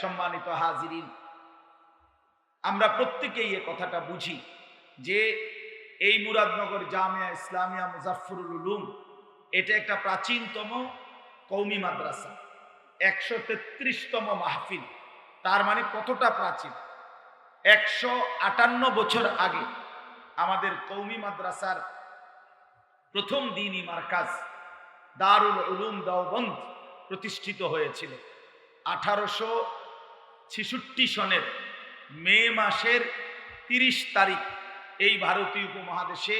সম্মানিত হাজিরিন, আমরা প্রত্যেকেই এ কথাটা বুঝি যে এই মুরাদনগর জামিয়া ইসলামিয়া মুজাফরুল উলুম, এটা একটা প্রাচীনতম কৌমি মাদ্রাসা, একশো তেত্রিশতম মাহফিল। তার মানে কতটা প্রাচীন? একশো আটান্ন বছর আগে আমাদের কৌমি মাদ্রাসার প্রথম দিনই মার্কাজ দারুল উলুম দেওবন্দ প্রতিষ্ঠিত হয়েছিল। আঠারোশো ছেষট্টি সনের মে মাসের তিরিশ তারিখ এই ভারতীয় উপমহাদেশে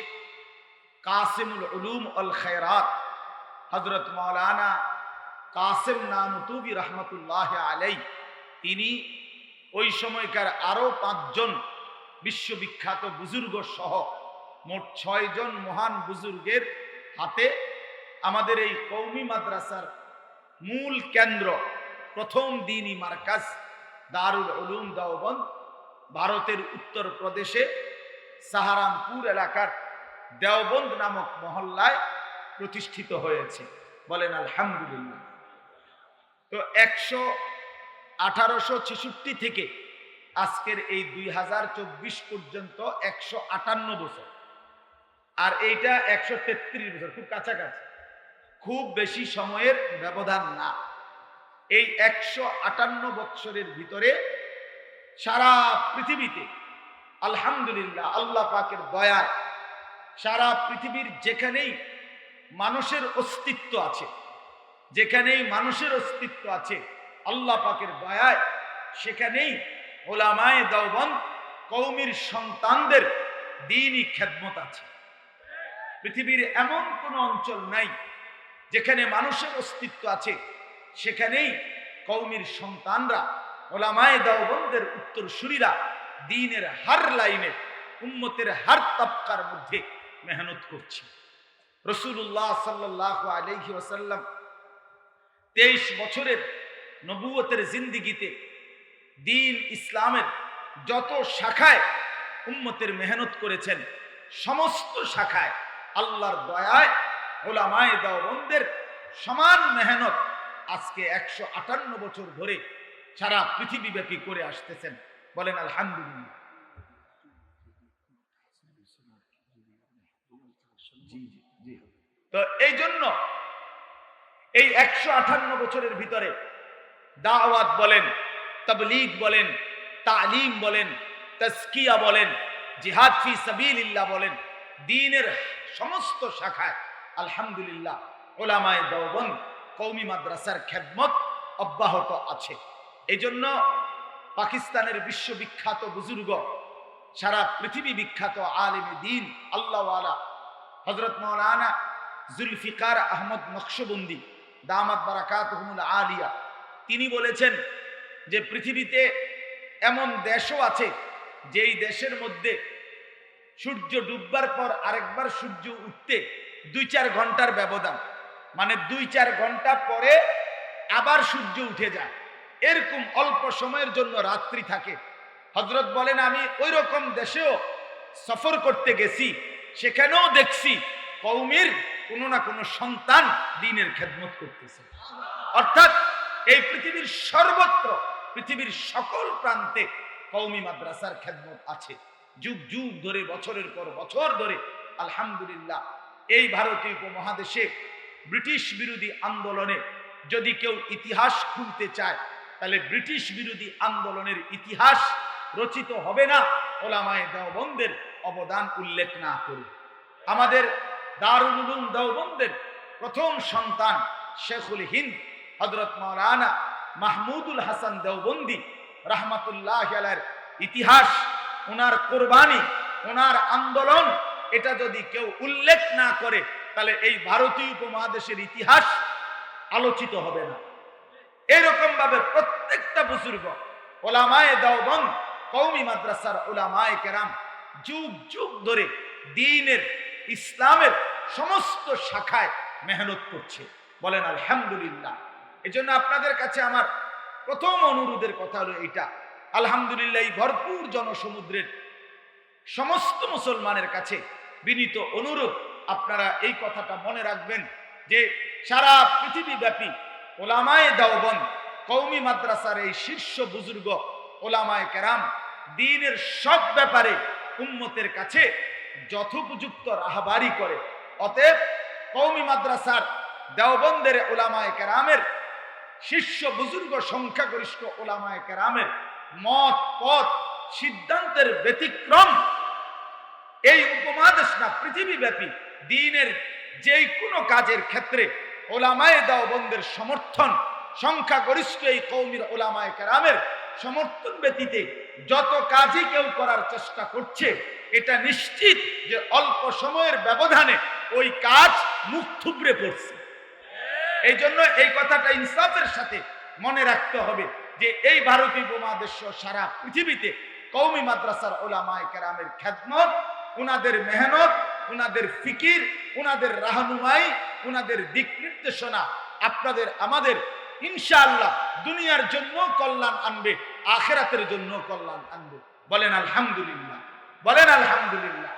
কাসিমুল উলুম অল খেরাত হজরত মৌলানা কাসেম নানুতুবি রহমতুল্লাহ আলাই তিনি ওই সময়কার আরও পাঁচজন বিশ্ববিখ্যাত বুজুর্গ সহ মোট ছয়জন মহান বুজুর্গের হাতে আমাদের এই কৌমি মাদ্রাসার মূল কেন্দ্র, প্রথম দিনই মার্কাজ দারুল উলুম দাওবন্দ ভারতের উত্তর প্রদেশে সাহারানপুর এলাকার দেওবন্দ নামক মহল্লায় প্রতিষ্ঠিত হয়েছে। বলেন, আলহামদুলিল্লাহ। তো একশো আঠারোশো ছেষট্টি থেকে আজকের এই দুই হাজার চব্বিশ পর্যন্ত একশো আটান্ন বছর। আর এইটা একশো তেত্রিশ বছর, খুব কাছাকাছি। খুব বেশি সময়ের ব্যবধান না। এই একশো আটান্ন বৎসরের ভিতরে সারা পৃথিবীতে, আলহামদুলিল্লাহ, আল্লাহ পাকের দয়ায় সারা পৃথিবীর যেখানেই মানুষের অস্তিত্ব আছে, যেখানেই মানুষের অস্তিত্ব আছে, আল্লাহ পাকের দয়ায় সেখানেই ওলামায় দেওবন্দ কৌমির সন্তানদের দিনই খেদমত আছে। পৃথিবীর এমন কোন অঞ্চল নাই যেখানে মানুষের অস্তিত্ব আছে সেখানেই কৌমির সন্তানরা, ওলামায় দেওবন্দের উত্তরসূরিরা দিনের হার লাইনে উম্মতের হার তবকার মধ্যে মেহনত করছে। রসুল্লাহ সাল্লাহ আলহি ওসাল্লাম তেইশ বছরের নবুয়তের জিন্দিগিতে দিন ইসলামের যত শাখায় উম্মতের মেহনত করেছেন, সমস্ত শাখায় আল্লাহর দয়ায় ওলামায় দেওবন্দের সমান মেহনত আজকে একশো আটান্ন বছর ধরে সারা পৃথিবীব্যাপী করে আসতেছেন। বলেন, আলহামদুলিল্লাহ। তো এই জন্য এই একশো আঠান্ন বছরের ভিতরে দাওয়াত বলেন, তবলিগ বলেন, তালিম বলেন তস্কিয়া বলেন, জিহাদ ফি সাবিলিল্লাহ বলেন, দিনের সমস্ত শাখায় আলহামদুলিল্লাহ, ওলামায় দেওবন্দ কৌমি মাদ্রাসার খেদমত অব্যাহত আছে। এই জন্য পাকিস্তানের বিশ্ববিখ্যাত বুজুর্গ, সারা পৃথিবী বিখ্যাত আলিমে দিন আল্লাহওয়ালা হজরত মৌলানা জুলফিকার আহমদ নকশবন্দি, দামাত বারাকাত আলিয়া, তিনি বলেছেন যে পৃথিবীতে এমন দেশও আছে যেই দেশের মধ্যে সূর্য ডুববার পর আরেকবার সূর্য উঠতে দুই চার ঘণ্টার ব্যবধান। মানে দুই চার ঘণ্টা পরে আবার সূর্য উঠে যায়। এরকম অল্প সময়ের জন্য রাত্রি থাকে। হজরত বলেন, আমি ওই রকম দেশেও সফর করতে গেছি, সেখানেও দেখছি কৌমির কোনো না কোনো সন্তান দিনের খেদমত করতেছে। অর্থাৎ এই পৃথিবীর সর্বত্র, পৃথিবীর সকল প্রান্তে কৌমি মাদ্রাসার খেদমত আছে। যুগ যুগ ধরে, বছরের পর বছর ধরে, আলহামদুলিল্লাহ, এই ভারতীয় উপমহাদেশে ব্রিটিশ বিরোধী আন্দোলনে যদি কেউ ইতিহাস খুলতে চায়, তাহলে ব্রিটিশ বিরোধী আন্দোলনের ইতিহাস রচিত হবে না। ওলামায় দেওবন্দের অবদান উল্লেখ না করে। আমাদের দারুল দেওবন্দের প্রথম সন্তান শেখুল হিন্দ হজরত মৌলানা মাহমুদুল হাসান দেওবন্দি রাহমাতুল্লাহ ইতিহাস, ওনার কোরবানি, ওনার আন্দোলন, এটা যদি কেউ উল্লেখ না করে তাহলে এই ভারতীয় উপমহাদেশের ইতিহাস আলোচিত হবে না। এরকম ভাবে প্রত্যেকটা বুজুর্গ, ওলামায় দেওবন্দ কৌমি মাদ্রাসার ওলামায় কেরাম যুগ যুগ ধরে দিনের, ইসলামের সমস্ত শাখায় মেহনত করছে। বলেন, আলহামদুলিল্লাহ। এই জন্য আপনাদের কাছে আমার প্রথম অনুরোধের কথা হলো এটা আলহামদুলিল্লাহ, এই ভরপুর জনসমুদ্রের সমস্ত মুসলমানের কাছে বিনীত অনুরোধ আপনারা এই কথাটা মনে রাখবেন যে সারা পৃথিবী ব্যাপী ওলামায় দাওবন কৌমি মাদ্রাসার এই শীর্ষ বুজুর্গ ওলামায় কেরাম দিনের সব ব্যাপারে উম্মতের কাছে যথোপযুক্ত রাহাবারি করে। অতএব কৌমি মাদ্রাসার দেওবন্দের ওলামায় কেরামের শীর্ষ বুজুর্গ সংখ্যাগরিষ্ঠ ওলামায় কেরামের মত, পথ, সিদ্ধান্তের ব্যতিক্রম এই উপমহাদেশ না, পৃথিবীব্যাপী দিনের যেই কোনো কাজের ক্ষেত্রে ওলামায় দেওবন্দের সমর্থন, সংখ্যাগরিষ্ঠ এই কৌমির ওলামায় কেরামের সমর্থন ব্যতীতে যত কাজই কেউ করার চেষ্টা করছে, এটা নিশ্চিত যে অল্প সময়ের ব্যবধানে ওই কাজ মুখ থুবড়ে পড়ছে। এই জন্য এই কথাটা ইনসাফের সাথে মনে রাখতে হবে যে এই ভারতীয় উপমহাদেশ সারা পৃথিবীতে কৌমি মাদ্রাসার ওলামায় কেরামের খ্যাতমত উনাদের মেহনত উনাদের ফিকির, উনাদের রাহনুমাই, উনাদের দিক নির্দেশনা আপনাদের, আমাদের, ইনশাআল্লাহ দুনিয়ার জন্য কল্যাণ আনবে, আখেরাতের জন্য কল্যাণ আনবে। বলেন আলহামদুলিল্লাহ বলেন আলহামদুলিল্লাহ।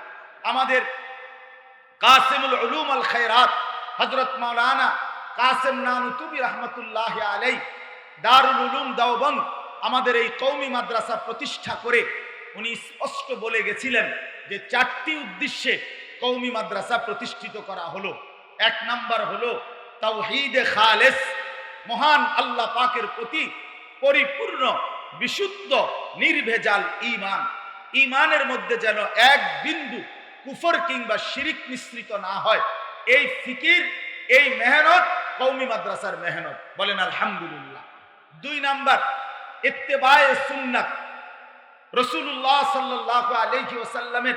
আমাদের কাসিমুল উলুম আল খায়রাত, হযরত মাওলানা কাসেম নানুতুবি রহমতুল্লাহ আলাই দারুল উলুম দাওবন্দ, আমাদের এই কৌমি মাদ্রাসা প্রতিষ্ঠা করে উনি স্পষ্ট বলে গেছিলেন যে চারটি উদ্দেশ্যে কৌমি মাদ্রাসা প্রতিষ্ঠিত করা হলো। এক নাম্বার হলো তাওহীদে খালেস, মহান আল্লাহ পাকের প্রতি পরিপূর্ণ, বিশুদ্ধ, নির্ভেজাল ইমান ইমানের মধ্যে যেন এক বিন্দু কুফর কিংবা শিরিক মিশ্রিত না হয়। এই ফিকির, এই মেহনত কৌমি মাদ্রাসার মেহনত। বলেন আলহামদুলিল্লাহ। দুই নাম্বার, ইত্তেবায়ে সুন্নাত। রসুল্লাহ সাল্লাহ আলহি ওসাল্লামের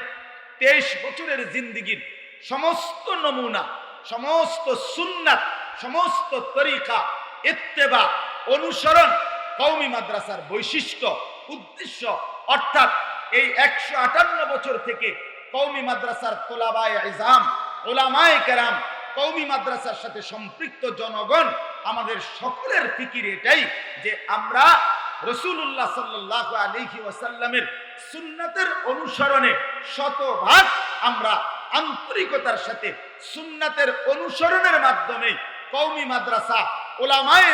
তেইশ বছরের জিন্দিগির সমস্ত নমুনা, সমস্ত সুন্নাত, সমস্ত তরিকা, ইত্তেবা, অনুসরণ কৌমি মাদ্রাসার বৈশিষ্ট্য, উদ্দেশ্য, অর্থাৎ এই একশো আটান্ন বছর থেকে কৌমি মাদ্রাসার তোলাবায় ইজাম, ওলামায় কেরাম কৌমি মাদ্রাসার সাথে সম্পৃক্ত জনগণ আমাদের সকলের ফিকির এটাই যে আমরা রসুল্লাহ সাল্লাহ ওয়াসাল্লামের সুন্নাতের অনুসরণে শতভাগ আমরা আন্তরিকতার সাথে সুন্নাতের অনুসরণের মাধ্যমে কৌমি মাদ্রাসা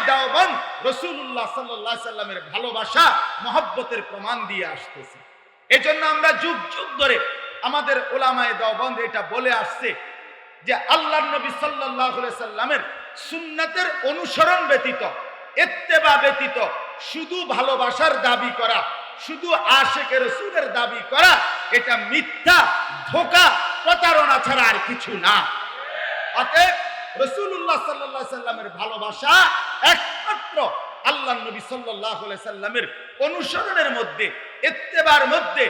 দাওবান রসুল্লাহ সাল্লাহ সাল্লামের ভালোবাসা, মহব্বতের প্রমাণ দিয়ে আসতেছে। এজন্য আমরা যুগ যুগ ধরে আমাদের ওলামায়ে দাওবন্দ এটা বলে আসছে যে আল্লাহ নবী সাল্লাহ সাল্লামের সুন্নাতের অনুসরণ ব্যতীত এত্তেবা ব্যতীত, শুধু ভালোবাসার দাবি করা শুধু আশেকে রসুলের দাবি করা, এটা মিথ্যা, ধোকা, প্রতারণা ছাড়া আর কিছু না। অতএব রসুল্লাহ সাল্লাহ সাল্লামের ভালোবাসা একমাত্র আল্লাহ নবী সাল্লাহ সাল্লামের অনুসরণের মধ্যে এত্তেবার মধ্যে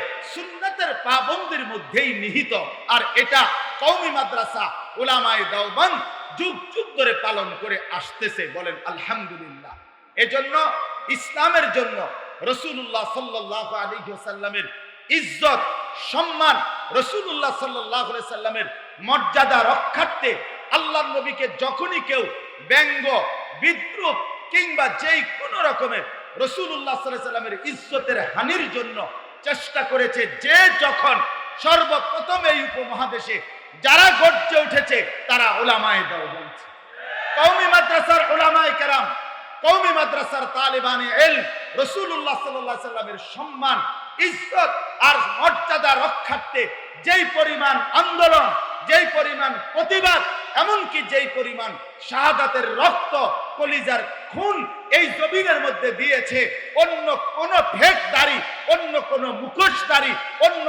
পাবন্দির মধ্যেই নিহিত। আর এটা কৌমি মাদ্রাসা ওলামায় দাওবান যুগ যুগ ধরে পালন করে আসতেছে বলেন আলহামদুলিল্লাহ। এজন্য, ইসলামের জন্য রসুল্লাহ সাল্লাহ ইজ্জত, সম্মান, রসুল্লাহ সাল্লাহ সাল্লামের মর্যাদা রক্ষার্থে আল্লাহ নবীকে যখনই কেউ ব্যঙ্গ, বিদ্রুপ কিংবা যেই কোনো রকমের রসুল্লাহ সাল্লামের ইজ্জতের হানির জন্য চেষ্টা করেছে, যে যখন সর্বপ্রথম এই উপমহাদেশে যারা গর্জে উঠেছে, তারা ওলামায় দাও বলছে কৌমি মাদ্রাসার ওলামায় কেরাম কৌমি মাদ্রাসার তালেবানে এল রসুল্লাহ সাল্লাহ সাল্লামের সম্মান, ইজ্জত আর মর্যাদা রক্ষার্থে যেই পরিমাণ আন্দোলন, যেই পরিমাণ প্রতিবাদ, এমনকি যেই পরিমাণ শাহাদাতের রক্ত কলিজার খুন এই জমিনের মধ্যে দিয়েছে, অন্য কোন ভেদদারি অন্য কোন মুখোশদারি অন্য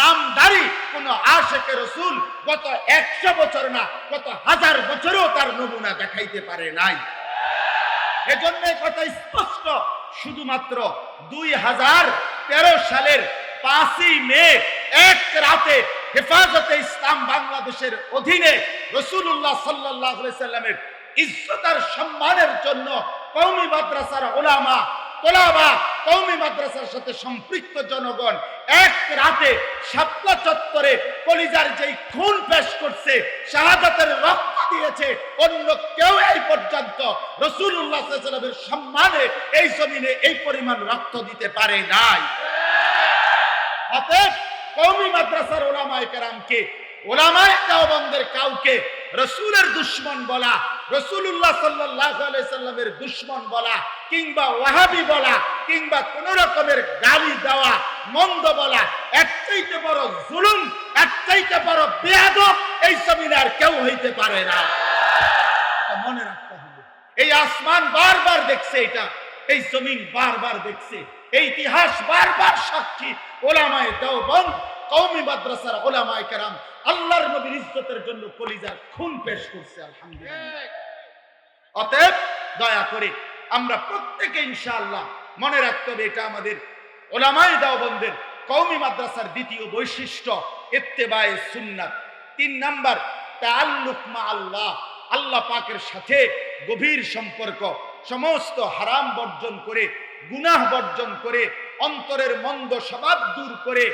নামদারি কোন আশেকে রসুল গত একশো বছর না, গত হাজার বছরেও তার নমুনা দেখাইতে পারে নাই। এজন্য কথা স্পষ্ট। শুধুমাত্র দুই হাজার তেরো সালের পাঁচই মে, এক রাতে হেফাজতে ইসলাম বাংলাদেশের অধীনে রসুল্লাহ সাল্লাহ সাল্লামের ইজ্জতার সম্মানের জন্য কৌমি মাদ্রাসার ওলামা, তোলাবা কৌমি মাদ্রাসার সাথে সম্পৃক্ত জনগণ এক রাতে শাপলা চত্বরে কলিজার যেই খুন পেশ করছে, শাহাদাতের রক্ত দিয়েছে, অন্য কেউ এই পর্যন্ত রসুল্লাহ সাল্লামের সম্মানে এই জমিনে এই পরিমাণ রক্ত দিতে পারে নাই। অতএব কৌমি মাদ্রাসার ওলামায় কেরামকে, ওলামায় দেওবন্দের কাউকে রসুলের দুশ্মন বলা রসুল্লাহ সাল্লাহ সাল্লামের দুশ্মন বলা, কিংবা ওয়াহাবি বলা, কিংবা কোন রকমের গালি দেওয়া, মন্দ বলা এক চাইতে বড় জুলুম এক চাইতে বড় বেয়াদব এই জমিনে আর কেউ হইতে পারে না। মনে রাখতে হবে। এই আসমান বারবার দেখছে এটা, এই জমিন বারবার দেখছে, এই ইতিহাস বারবার সাক্ষী। ওলামায় দেওবন্দ, কওমি মাদ্রাসার ওলামায়ে কেরাম, আল্লাহর নবীর ইজ্জতের জন্য কলিজার খুন পেশ করছে, আলহামদুলিল্লাহ। অতএব দয়া করে আমরা প্রত্যেকে ইনশাআল্লাহ মনে রাখতে হবে, এটা আমাদের ওলামাই দাওবন্দের কওমি মাদ্রাসার দ্বিতীয় বৈশিষ্ট্য, ইত্তেবায়ে সুন্নাত। তিন নাম্বার, তাআল্লুক মা আল্লাহ আল্লাহ পাকের সাথে গভীর সম্পর্ক, সমস্ত হারাম বর্জন করে, গুনাহ বর্জন করে, অন্তরের মন্দ স্বভাব দূর করে,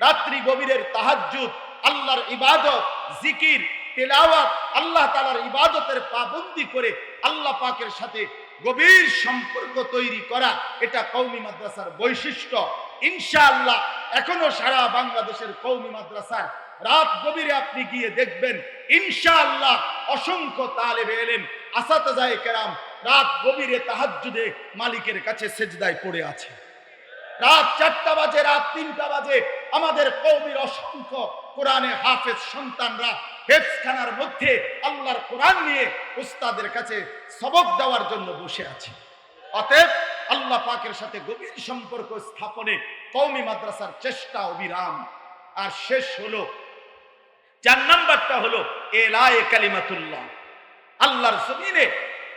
রাত্রি গভীরের তাহাজ্জুদ, আল্লাহর ইবাদত, জিকির, তেলাওয়াত, আল্লাহ তালার ইবাদতের পাবন্দি করে আল্লাহ পাকের সাথে গভীর সম্পর্ক তৈরি করা, এটা কৌমি মাদ্রাসার বৈশিষ্ট্য। ইনশাআল্লাহ, এখনও সারা বাংলাদেশের কৌমি মাদ্রাসার রাত গভীরে আপনি গিয়ে দেখবেন, ইনশাআল্লাহ অসংখ্য তালেবে এলেম, আসাতাজায়ে কেরাম রাত গভীরে তাহাজ্জুদে মালিকের কাছে সেজদায় পড়ে আছে। রাত চারটা বাজে, রাত তিনটা বাজে, আমাদের কৌমির অসংখ্য কোরআনে হাফেজ সন্তানরা হেফখানার মধ্যে আল্লাহর কোরআন নিয়ে উস্তাদের কাছে সবক দেওয়ার জন্য বসে আছে। অতএব আল্লাহ পাকের সাথে গভীর সম্পর্ক স্থাপনে কৌমি মাদ্রাসার চেষ্টা অবিরাম। আর শেষ হলো চার নাম্বারটা হলো এলায়ে কালিমাতুল্লাহ। আল্লাহর জমিনে,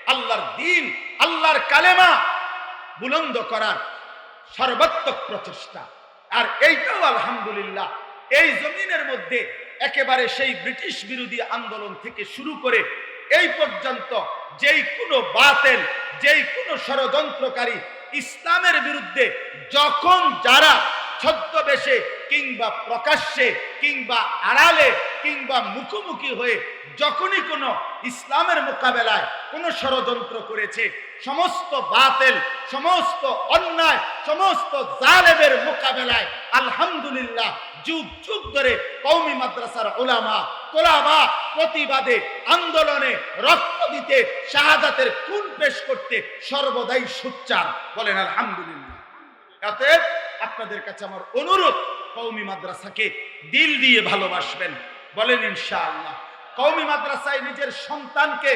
আল্লাহর দিন, আল্লাহর কালেমা বুলন্দ করার সর্বাত্মক প্রচেষ্টা। আর এইটাও আলহামদুলিল্লাহ, এই জমিনের মধ্যে একেবারে সেই ব্রিটিশ বিরোধী আন্দোলন থেকে শুরু করে এই পর্যন্ত যেই কোনো বাতেল, যেই কোনো ষড়যন্ত্রকারী ইসলামের বিরুদ্ধে যখন যারা ছদ্মবেশে কিংবা প্রকাশ্যে কিংবা আড়ালে কিংবা মুখোমুখি হয়ে যখনই কোনো ইসলামের মোকাবেলায় কোনো ষড়যন্ত্র করেছে, সমস্ত বাতেল, সমস্ত অন্যায়, সমস্ত জালেবের মোকাবেলায় আলহামদুলিল্লাহ যুগ যুগ ধরে কৌমি মাদ্রাসার ওলামা তোলামা প্রতিবাদে, আন্দোলনে রক্ত দিতে, শাহাদাতের খুন পেশ করতে সর্বদাই সোচ্চার। বলেন আলহামদুলিল্লাহ। অতএব আপনাদের কাছে আমার অনুরোধ কৌমি মাদ্রাসাকে দিল দিয়ে ভালোবাসবেন। বলেন ইনশাআল্লাহ। কৌমি মাদ্রাসায় নিজের সন্তানকে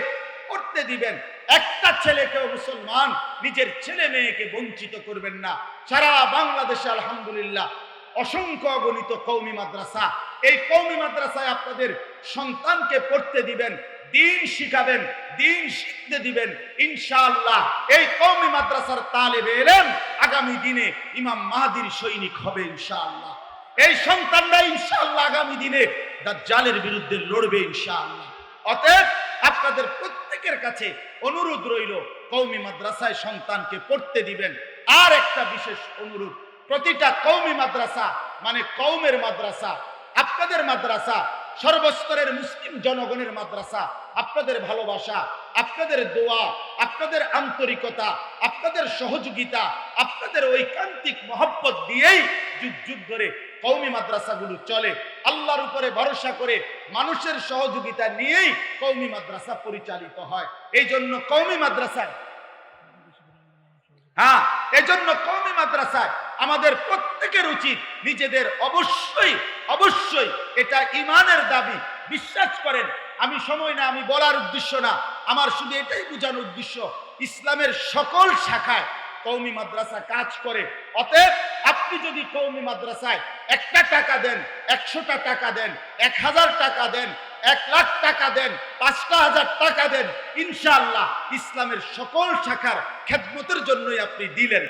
পড়তে দিবেন। একটা ছেলেকেও মুসলমান নিজের ছেলে মেয়েকে বঞ্চিত করবেন না। সারা বাংলাদেশে আলহামদুলিল্লাহ অসংখ্য অগণিত কৌমি মাদ্রাসা। এই কৌমি মাদ্রাসায় আপনাদের সন্তানকে পড়তে দিবেন, দিন শিখাবেন, দিন শিখতে দিবেন। ইনশাআল্লাহ এই কৌমি মাদ্রাসার তালেবে এলেন আগামী দিনে ইমাম মাহাদির সৈনিক হবে ইনশাআল্লাহ। এই সন্তানরা ইনশাআল্লাহ আগামী দিনে দাজ্জালের বিরুদ্ধে লড়বে ইনশাআল্লাহ। অতএব আপনাদের প্রত্যেকের কাছে অনুরোধ রইল কৌমি মাদ্রাসায় সন্তানকে পড়তে দিবেন। আর একটা বিশেষ অনুরোধ, প্রতিটা কৌমি মাদ্রাসা মানে কৌমের মাদ্রাসা, আপনাদের মাদ্রাসা, সর্বস্তরের মুসলিম জনগণের মাদ্রাসা, আপনাদের ভালোবাসা, আপনাদের দোয়া, আপনাদের আন্তরিকতা, আপনাদের সহযোগিতা, আপনাদের ঐকান্তিক মহব্বত দিয়েই যুগ যুগ ধরে কৌমি মাদ্রাসাগুলো চলে। আল্লাহর উপরে ভরসা করে মানুষের সহযোগিতা নিয়েই কৌমি মাদ্রাসা পরিচালিত হয়। এই জন্য কৌমি মাদ্রাসায় হ্যাঁ এজন্য কৌমি মাদ্রাসায় আমাদের প্রত্যেকের উচিত নিজেদের অবশ্যই অবশ্যই এটা ইমানের দাবি। বিশ্বাস করেন, আমি সময় না, আমি বলার উদ্দেশ্য না। আমার শুধু এটাই বোঝানোর উদ্দেশ্য, ইসলামের সকল শাখায় কৌমি মাদ্রাসা কাজ করে। অতএব আপনি যদি কৌমি মাদ্রাসায় একটা টাকা দেন, একশোটা টাকা দেন, এক হাজার টাকা দেন, এক লাখ টাকা দেন, পাঁচটা হাজার টাকা দেন, ইনশাআল্লাহ ইসলামের সকল শাখার খেদমতের জন্যই আপনি দিলেন।